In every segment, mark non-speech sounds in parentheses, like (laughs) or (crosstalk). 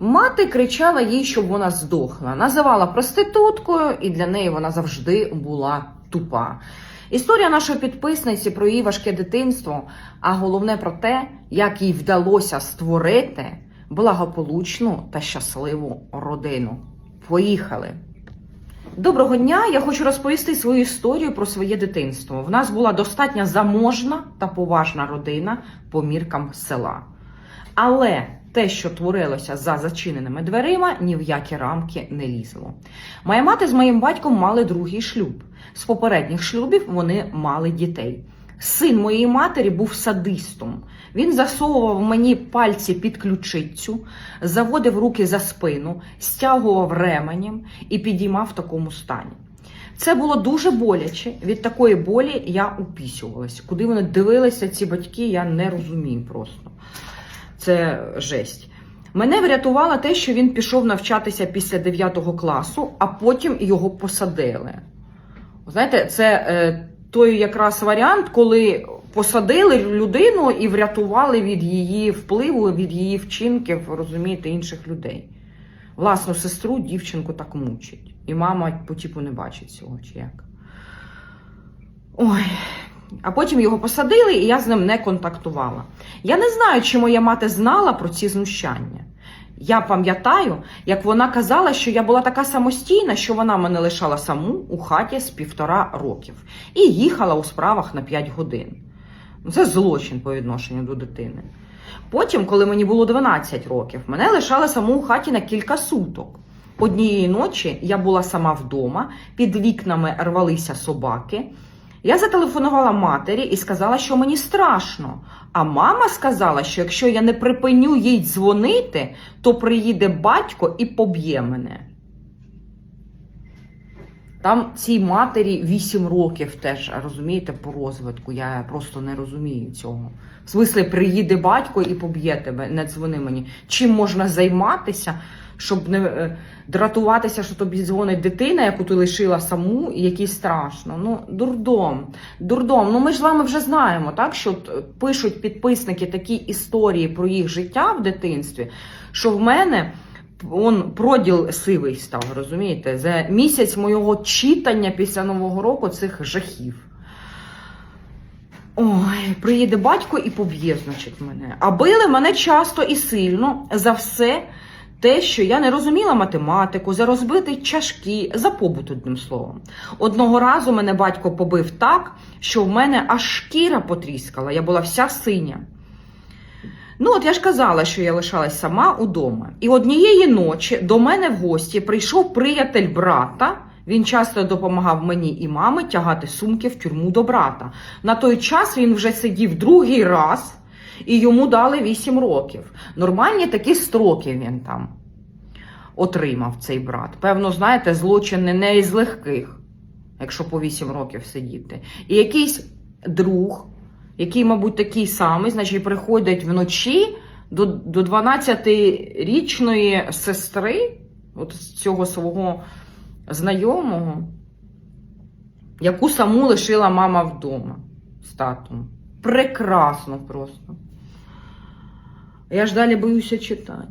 Мати кричала їй, щоб вона здохла. Називала проституткою, і для неї вона завжди була тупа. Історія нашої підписниці про її важке дитинство, а головне про те, як їй вдалося створити благополучну та щасливу родину. Поїхали! Доброго дня! Я хочу розповісти свою історію про своє дитинство. В нас була достатньо заможна та поважна родина по міркам села. Але те, що творилося за зачиненими дверима, ні в які рамки не лізло. Моя мати з моїм батьком мали другий шлюб. З попередніх шлюбів вони мали дітей. Син моєї матері був садистом. Він засовував мені пальці під ключицю, заводив руки за спину, стягував ременем і підіймав в такому стані. Це було дуже боляче. Від такої болі я упісювалася. Куди вони дивилися, ці батьки, я не розумію просто. Це жесть. Мене врятувало те, що він пішов навчатися після 9 класу, а потім його посадили. Знаєте, це е, той якраз варіант, коли посадили людину і врятували від її впливу, від її вчинків, розумієте, інших людей. Власну сестру, дівчинку так мучить. І мама по типу не бачить цього, чи як. Ой. А потім його посадили, і я з ним не контактувала. Я не знаю, чи моя мати знала про ці знущання. Я пам'ятаю, як вона казала, що я була така самостійна, що вона мене лишала саму у хаті з півтора років і їхала у справах на 5 годин. Ну, Це злочин по відношенню до дитини. Потім, коли мені було 12 років, мене лишали саму у хаті на кілька суток. Однієї ночі я була сама вдома, під вікнами рвалися собаки. Я зателефонувала матері і сказала, що мені страшно. А мама сказала, що якщо я не припиню їй дзвонити, то приїде батько і поб'є мене. Там цій матері 8 років теж, розумієте, по розвитку. Я просто не розумію цього. В смислі, приїде батько і поб'є тебе, не дзвони мені. Чим можна займатися, щоб не е, дратуватися, що тобі дзвонить дитина, яку ти лишила саму, і якій страшно. Ну, дурдом. Дурдом. Ну ми ж з вами вже знаємо, так, що пишуть підписники такі історії про їх життя в дитинстві, що в мене. Он проділ сивий став, розумієте? За місяць моєго читання після Нового року цих жахів. Ой, приїде батько і поб'є, значить, мене. А били мене часто і сильно за все те, що я не розуміла математику, за розбиті чашки, за побут, одним словом. Одного разу мене батько побив так, що в мене аж шкіра потріскала, я була вся синя. Ну, от я ж казала, що я лишалась сама удома. І однієї ночі до мене в гості прийшов приятель брата. Він часто допомагав мені і мамі тягати сумки в тюрму до брата. На той час він вже сидів другий раз, і йому дали 8 років. Нормальні такі строки він там отримав цей брат. Певно, знаєте, злочини не із легких, якщо по 8 років сидіти. І якийсь друг який, мабуть, такий самий, значить, приходить вночі до, до 12-річної сестри, от цього свого знайомого, яку саму лишила мама вдома з татом. Прекрасно просто. Я ж далі боюся читати.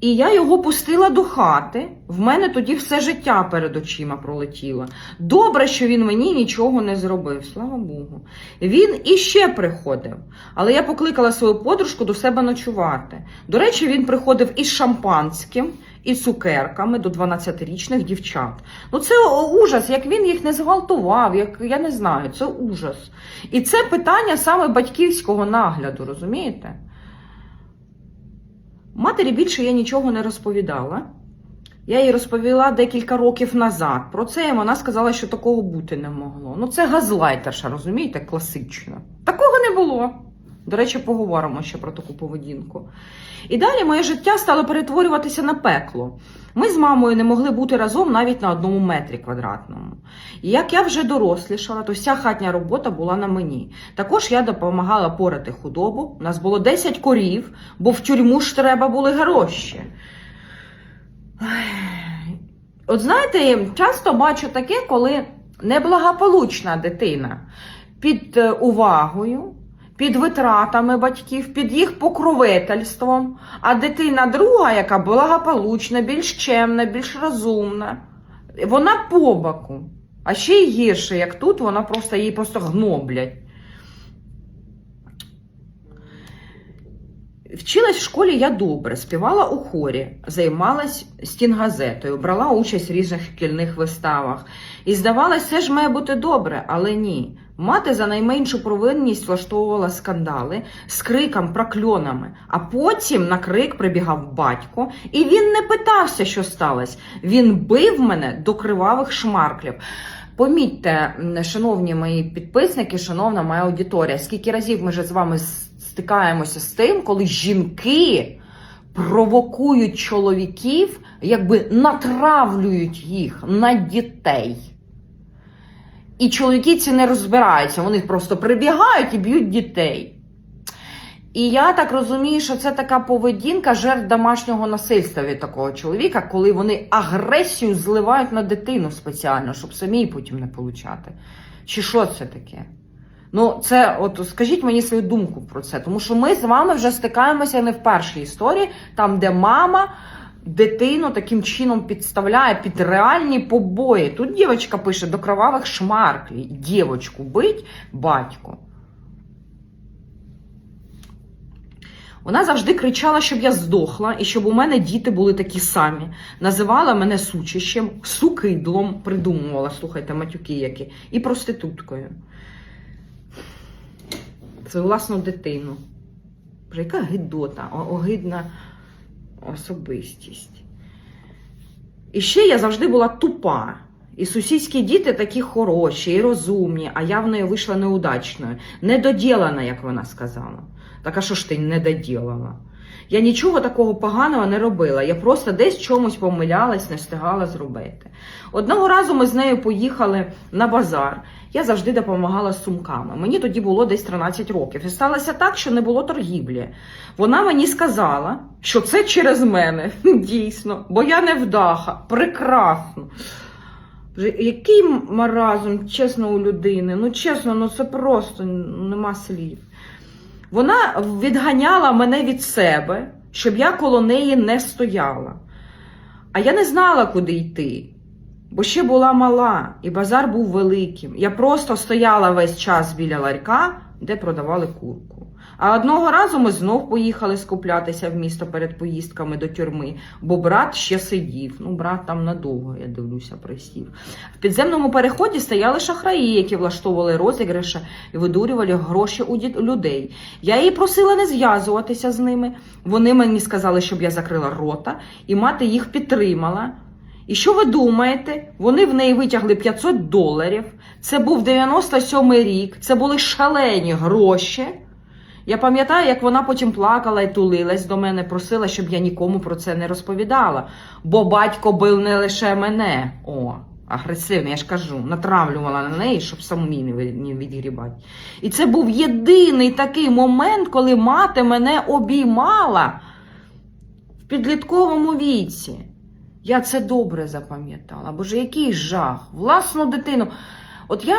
І я його пустила до хати. В мене тоді все життя перед очима пролетіло. Добре, що він мені нічого не зробив, слава Богу. Він іще приходив, але я покликала свою подружку до себе ночувати. До речі, він приходив із шампанським, і цукерками до 12-річних дівчат. Ну це ужас, як він їх не зґвалтував, як я не знаю, це ужас. І це питання саме батьківського нагляду, розумієте? Матері більше я нічого не розповідала. Я їй розповіла декілька років назад про це, і вона сказала, що такого бути не могло. Ну, це газлайтерша, розумієте, класично. Такого не було. До речі, поговоримо ще про таку поведінку. І далі моє життя стало перетворюватися на пекло. Ми з мамою не могли бути разом навіть на одному метрі квадратному. І як я вже дорослішала, то вся хатня робота була на мені. Також я допомагала порати худобу. У нас було 10 корів, бо в тюрму ж треба були гроші. От знаєте, часто бачу таке, коли неблагополучна дитина під е, увагою під витратами батьків, під їх покровительством, а дитина друга, яка благополучна, більш чемна, більш розумна, вона по боку. А ще й гірше, як тут, вона просто її просто гноблять. Вчилась в школі я добре, співала у хорі, займалась стінгазетою, брала участь в різних шкільних виставах. І здавалось, все ж має бути добре, але ні. Мати за найменшу провинність влаштовувала скандали з криком, прокльонами. А потім на крик прибігав батько, і він не питався, що сталося. Він бив мене до кривавих шмарклів. Помітьте, шановні мої підписники, шановна моя аудиторія, скільки разів ми вже з вами стикаємося з тим, коли жінки провокують чоловіків, якби натравлюють їх на дітей. І чоловіки ці не розбираються, вони просто прибігають і б'ють дітей. І я так розумію, що це така поведінка жертв домашнього насильства від такого чоловіка, коли вони агресію зливають на дитину спеціально, щоб самі потім не получати. Чи що це таке? Ну, це, от скажіть мені свою думку про це, тому що ми з вами вже стикаємося не в першій історії, там, де мама дитину таким чином підставляє під реальні побої. Тут дівчинка пише до кровавих шмарклів. Дівочку бить батько. Вона завжди кричала, щоб я здохла і щоб у мене діти були такі самі. Називала мене сучищем, сукидлом, придумувала, слухайте, матюки які, і проституткою. Свою власну дитину. Яка гидота, огидна особистість. І ще я завжди була тупа. І сусідські діти такі хороші і розумні, а я в неї вийшла неудачною. Недоділана, як вона сказала. Так а що ж ти не доділала? Я нічого такого поганого не робила. Я просто десь чомусь помилялась, не встигала зробити. Одного разу ми з нею поїхали на базар. Я завжди допомагала з сумками. Мені тоді було десь 13 років. І сталося так, що не було торгівлі. Вона мені сказала, що це через мене, (laughs) дійсно, бо я не вдаха. Прекрасно. Який маразм, чесно, у людини. Ну, чесно, ну це просто нема слів. Вона відганяла мене від себе, щоб я коло неї не стояла. А я не знала, куди йти, бо ще була мала, і базар був великим. Я просто стояла весь час біля ларька, де продавали курку. А одного разу ми знов поїхали скуплятися в місто перед поїздками до тюрми, бо брат ще сидів. Ну, брат там надовго, я дивлюся, присів. В підземному переході стояли шахраї, які влаштовували розіграші і видурювали гроші у людей. Я її просила не зв'язуватися з ними. Вони мені сказали, щоб я закрила рота, і мати їх підтримала. І що ви думаєте? Вони в неї витягли 500 доларів. Це був 97-й рік, це були шалені гроші. Я пам'ятаю, як вона потім плакала і тулилась до мене, просила, щоб я нікому про це не розповідала. Бо батько бив не лише мене. О, агресивний, я ж кажу, натравлювала на неї, щоб самі не відгрібати. І це був єдиний такий момент, коли мати мене обіймала в підлітковому віці. Я це добре запам'ятала. Боже, який жах. Власну дитину. От я,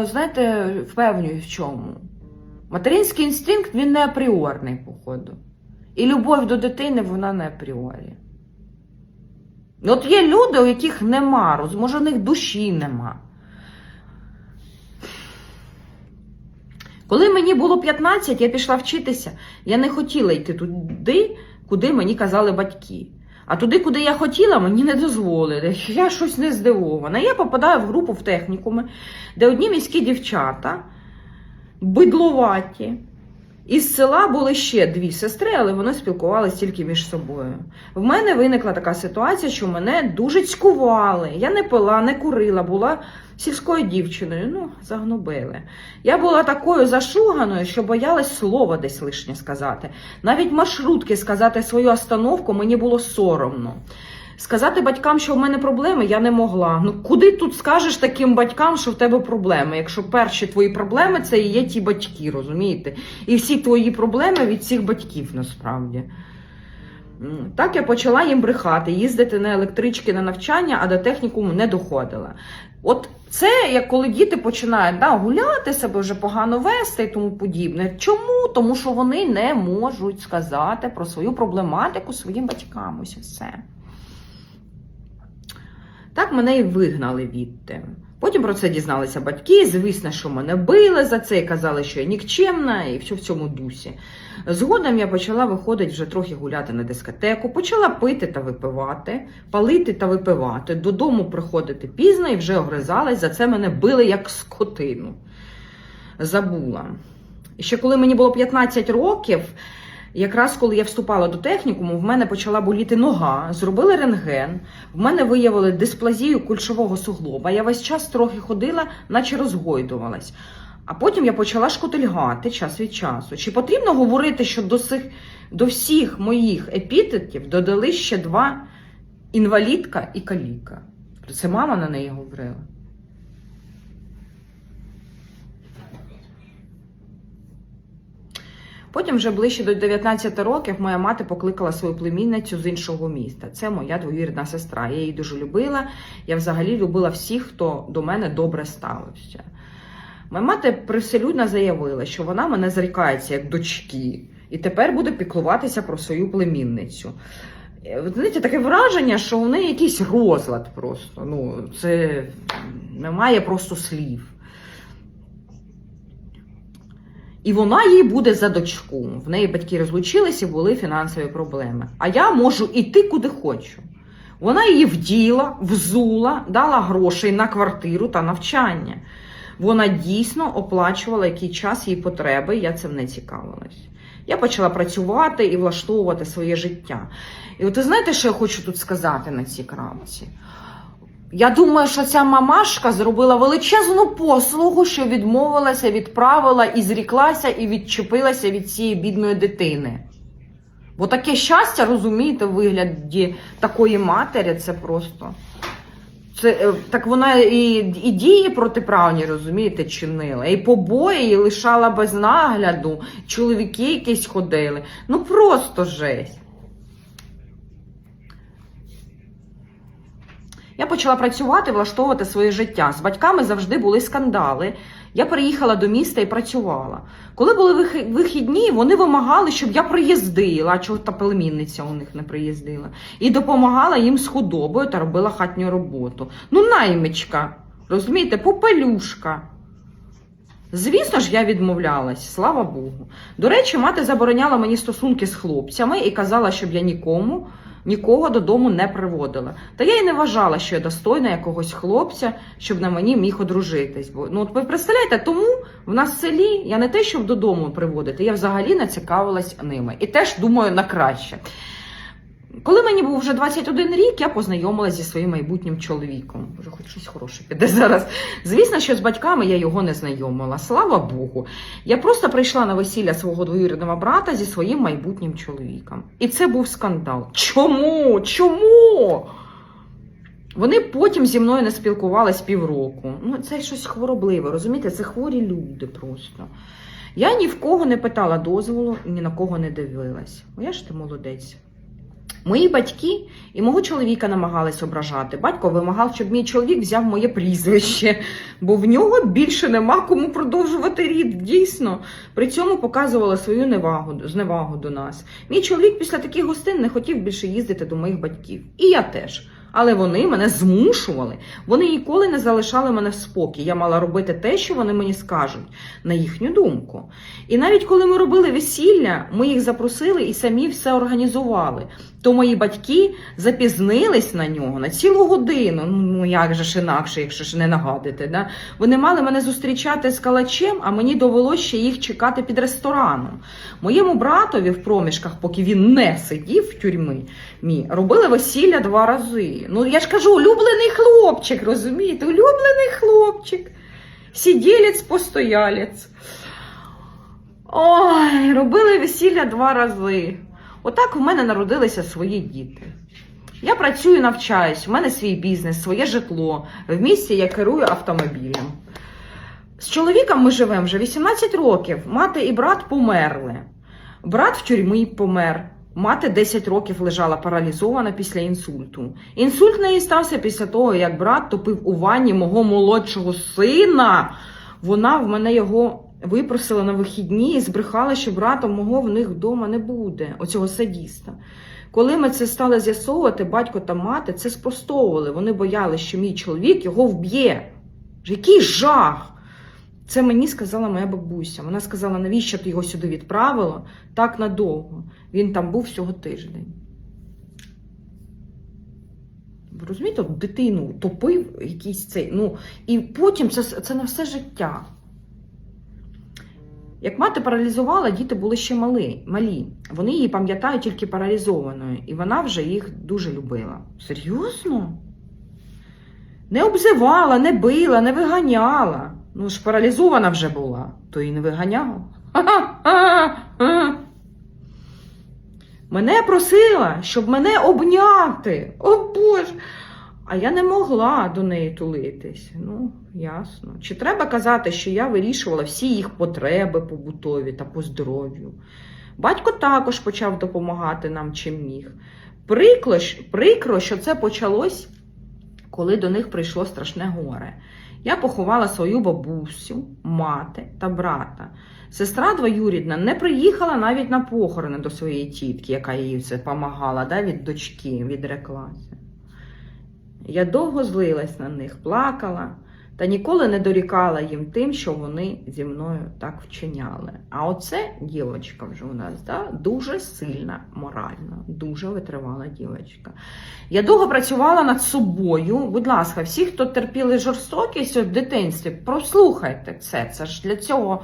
е, знаєте, впевнюю в чому. Материнський інстинкт він не апріорний, походу. І любов до дитини вона не апріорі. От є люди, у яких нема, роз- може, у них душі нема. Коли мені було 15, я пішла вчитися. Я не хотіла йти туди, куди мені казали батьки. А туди, куди я хотіла, мені не дозволили. Я щось не здивована. Я попадаю в групу в технікуми, де одні міські дівчата бидлуваті. Із села були ще дві сестри, але вони спілкувалися тільки між собою. В мене виникла така ситуація, що мене дуже цькували. Я не пила, не курила, була сільською дівчиною. Ну, загнобили. Я була такою зашуганою, що боялась слова десь лишнє сказати. Навіть маршрутки сказати свою остановку мені було соромно. Сказати батькам, що в мене проблеми, я не могла. Ну куди тут скажеш таким батькам, що в тебе проблеми? Якщо перші твої проблеми це і є ті батьки, розумієте? І всі твої проблеми від цих батьків насправді. Так я почала їм брехати, їздити на електрички на навчання, а до технікуму не доходила. От це як коли діти починають да, гуляти себе вже погано вести і тому подібне. Чому? Тому що вони не можуть сказати про свою проблематику своїм батькам. Ось і все. Так мене і вигнали відти. Потім про це дізналися батьки. Звісно, що мене били за це і казали, що я нікчемна, і все в цьому дусі. Згодом я почала виходити вже трохи гуляти на дискотеку, почала пити та випивати, палити та випивати, додому приходити пізно і вже огризалась. За це мене били як скотину. Забула. І ще коли мені було 15 років, якраз коли я вступала до технікуму, в мене почала боліти нога, зробили рентген, в мене виявили дисплазію кульшового суглоба. Я весь час трохи ходила, наче розгойдувалась. А потім я почала шкотильгати час від часу. Чи потрібно говорити, що до, сих, до всіх моїх епітетів додали ще два інвалідка і каліка? Це мама на неї говорила. Потім, вже ближче до 19 років, моя мати покликала свою племінницю з іншого міста. Це моя двоюрідна сестра. Я її дуже любила. Я взагалі любила всіх, хто до мене добре ставився. Моя мати привселюдно заявила, що вона мене зрікається як дочки, і тепер буде піклуватися про свою племінницю. Е, знаєте, таке враження, що у неї якийсь розлад просто. Ну, це немає просто слів. І вона їй буде за дочку. В неї батьки розлучилися, були фінансові проблеми. А я можу іти куди хочу. Вона її вділа, взула, дала грошей на квартиру та навчання. Вона дійсно оплачувала який час її потреби, я цим не цікавилась. Я почала працювати і влаштовувати своє життя. І от ви знаєте, що я хочу тут сказати на цій крапці? Я думаю, що ця мамашка зробила величезну послугу, що відмовилася, відправила і зріклася, і відчепилася від цієї бідної дитини. Бо таке щастя, розумієте, в вигляді такої матері, це просто. Це, е, так вона і, і дії протиправні, розумієте, чинила, і побої її лишала без нагляду, чоловіки якісь ходили. Ну просто жесть. Я почала працювати, влаштовувати своє життя. З батьками завжди були скандали. Я переїхала до міста і працювала. Коли були вихідні, вони вимагали, щоб я приїздила, чого та племінниця у них не приїздила, і допомагала їм з худобою та робила хатню роботу. Ну, наймичка, розумієте, попелюшка. Звісно ж, я відмовлялась, слава Богу. До речі, мати забороняла мені стосунки з хлопцями і казала, щоб я нікому, нікого додому не приводила. Та я й не вважала, що я достойна якогось хлопця, щоб на мені міг одружитись. Бо ну, от ви представляєте, тому в нас в селі я не те, щоб додому приводити, я взагалі не цікавилась ними. І теж думаю на краще. Коли мені був вже 21 рік, я познайомилася зі своїм майбутнім чоловіком. Вже хоч щось хороше піде зараз. Звісно, що з батьками я його не знайомила. Слава Богу. Я просто прийшла на весілля свого двоюрідного брата зі своїм майбутнім чоловіком. І це був скандал. Чому? Чому? Вони потім зі мною не спілкувались півроку. Ну, це щось хворобливе, розумієте? Це хворі люди просто. Я ні в кого не питала дозволу, ні на кого не дивилась. Я ж ти молодець. Мої батьки і мого чоловіка намагались ображати. Батько вимагав, щоб мій чоловік взяв моє прізвище, бо в нього більше нема кому продовжувати рід. Дійсно, при цьому показувала свою невагу, зневагу до нас. Мій чоловік після таких гостин не хотів більше їздити до моїх батьків. І я теж. Але вони мене змушували. Вони ніколи не залишали мене в спокій. Я мала робити те, що вони мені скажуть, на їхню думку. І навіть коли ми робили весілля, ми їх запросили і самі все організували. То мої батьки запізнились на нього на цілу годину. Ну як же ж інакше, якщо ж не нагадити. Да? Вони мали мене зустрічати з калачем, а мені довелося ще їх чекати під рестораном. Моєму братові в проміжках, поки він не сидів в тюрмі, мі, робили весілля два рази. Ну я ж кажу, улюблений хлопчик, розумієте? Улюблений хлопчик. Сиділець, постоялець. Ой, робили весілля два рази. Отак в мене народилися свої діти. Я працюю, навчаюсь, у мене свій бізнес, своє житло. В місті я керую автомобілем. З чоловіком ми живемо вже 18 років. Мати і брат померли. Брат в тюрмі помер. Мати 10 років лежала паралізована після інсульту. Інсульт неї стався після того, як брат топив у ванні мого молодшого сина. Вона в мене його випросила на вихідні і збрехала, що брата мого в них вдома не буде, оцього садіста. Коли ми це стали з'ясовувати, батько та мати це спростовували. Вони боялися, що мій чоловік його вб'є. Який жах! Це мені сказала моя бабуся. Вона сказала, навіщо ти його сюди відправила так надовго. Він там був всього тиждень. Ви розумієте, дитину топив якийсь цей. Ну, і потім це, це на все життя. Як мати паралізувала, діти були ще мали, малі. Вони її пам'ятають тільки паралізованою, і вона вже їх дуже любила. Серйозно? Не обзивала, не била, не виганяла. Ну ж паралізована вже була, то і не. Ха-ха-ха-ха. (laughs) Мене просила, щоб мене обняти. О Боже. А я не могла до неї тулитись. Ну, ясно. Чи треба казати, що я вирішувала всі їх потреби побутові та по здоров'ю? Батько також почав допомагати нам чим міг. Прикро, прикро, що це почалось, коли до них прийшло страшне горе. Я поховала свою бабусю, мати та брата. Сестра двоюрідна не приїхала навіть на похорони до своєї тітки, яка їй це допомагала, да, від дочки, відреклася. Я довго злилась на них, плакала та ніколи не дорікала їм тим, що вони зі мною так вчиняли. А оце дівчинка вже у нас да, дуже сильна морально, дуже витривала дівчинка. Я довго працювала над собою. Будь ласка, всі, хто терпіли жорстокість в дитинстві, прослухайте це. Це ж для цього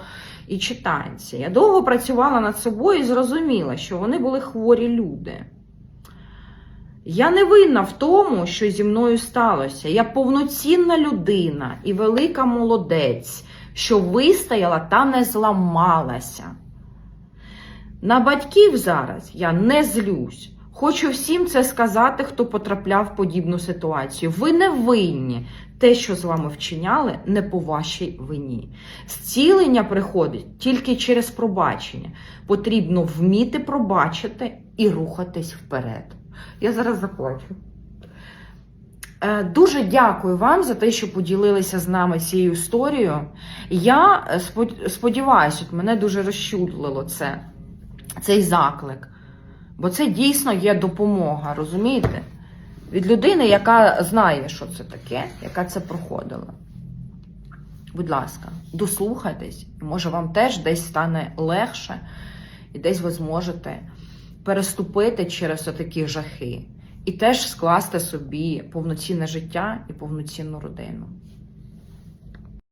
і читається. Я довго працювала над собою і зрозуміла, що вони були хворі люди. Я не винна в тому, що зі мною сталося. Я повноцінна людина і велика молодець, що вистояла та не зламалася. На батьків зараз я не злюсь. Хочу всім це сказати, хто потрапляв в подібну ситуацію. Ви не винні. Те, що з вами вчиняли, не по вашій вині. Зцілення приходить тільки через пробачення. Потрібно вміти пробачити і рухатись вперед. Я зараз заплачу. Е, Дуже дякую вам за те, що поділилися з нами цією історією. Я е, сподіваюся, мене дуже розчудлило це, цей заклик. Бо це дійсно є допомога, розумієте? Від людини, яка знає, що це таке, яка це проходила. Будь ласка, дослухайтесь, може вам теж десь стане легше, і десь ви зможете переступити через такі жахи і теж скласти собі повноцінне життя і повноцінну родину.